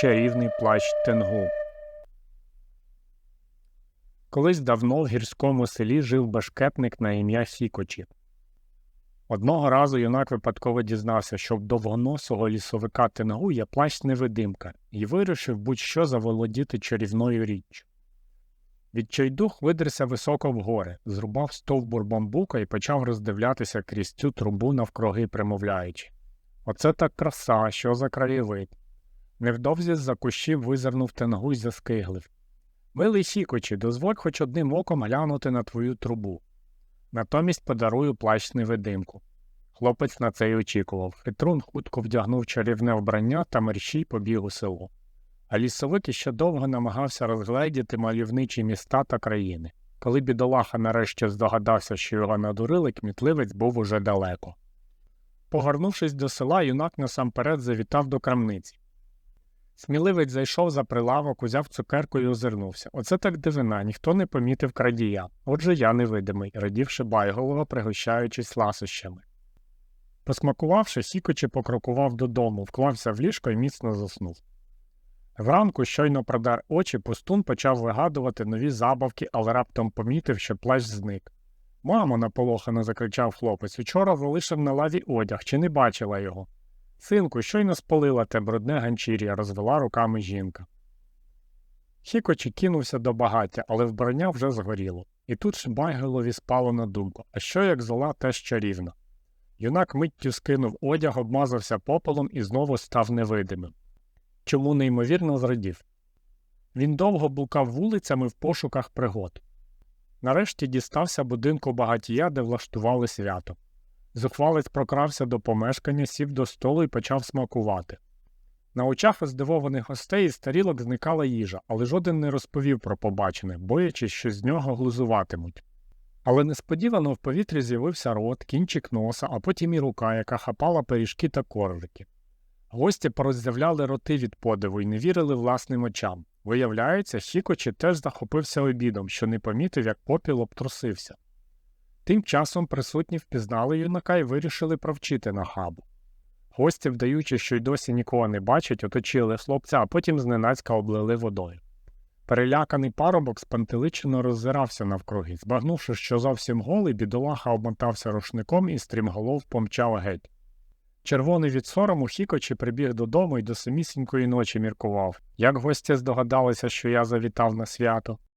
чарівний плащ Тенгу. Колись давно в гірському селі жив башкетник на ім'я Сікочі. Одного разу юнак випадково дізнався, що в довгоносого лісовика Тенгу є плащ невидимка, і вирішив будь-що заволодіти чарівною річчю. Відчайдух видерся високо в гори, зрубав стовбур бамбука і почав роздивлятися крізь цю трубу навкруги, примовляючи. Оце так краса, що за краєвид. Невдовзі з-за кущів визирнув тенгу й заскиглив. Милий сікочі, дозволь хоч одним оком глянути на твою трубу. Натомість подарую плащ невидимку. Хлопець на це й очікував. Хитрун хутко вдягнув чарівне вбрання та мерщій побіг у село. А лісовик іще довго намагався розгледіти мальовничі міста та країни. Коли бідолаха нарешті здогадався, що його надурили, кмітливець був уже далеко. Погорнувшись до села, юнак насамперед завітав до крамниці. Сміливець зайшов за прилавок, узяв цукерку і озирнувся. Оце так дивина, ніхто не помітив крадія. Отже, я невидимий, радівши байголово, пригощаючись ласощами. Посмакувавши, сікочі покрокував додому, вклався в ліжко і міцно заснув. Вранку, щойно продар очі, пустун почав вигадувати нові забавки, але раптом помітив, що плащ зник. Мамо, наполохано закричав хлопець, учора залишив на лаві одяг, чи не бачила його? Синку, щойно спалила те брудне ганчір'я, розвела руками жінка. Хікочі кинувся до багаття, але вбрання вже згоріло, і тут Шмайгелові спало на думку, а що як зола теж чарівна. Юнак миттю скинув одяг, обмазався попелом і знову став невидимим. Чому неймовірно зрадів. Він довго блукав вулицями в пошуках пригод. Нарешті дістався будинку багатія, де влаштували свято. Зухвалець прокрався до помешкання, сів до столу і почав смакувати. На очах здивованих гостей із тарілок зникала їжа, але жоден не розповів про побачене, боячись, що з нього глузуватимуть. Але несподівано в повітрі з'явився рот, кінчик носа, а потім і рука, яка хапала пиріжки та коржики. Гості пороззявляли роти від подиву і не вірили власним очам. Виявляється, Хікочі теж захопився обідом, що не помітив, як попіл обтрусився. Тим часом присутні впізнали юнака і вирішили провчити нахабу. Гості, вдаючи, що й досі нікого не бачать, оточили хлопця, а потім зненацька облили водою. Переляканий парубок спантеличено роззирався навкруги. Збагнувши, що зовсім голий, бідолаха обмотався рушником і стрімголов помчав геть. Червоний від сорому Хікочі прибіг додому і до самісінької ночі міркував. Як гості здогадалися, що я завітав на свято,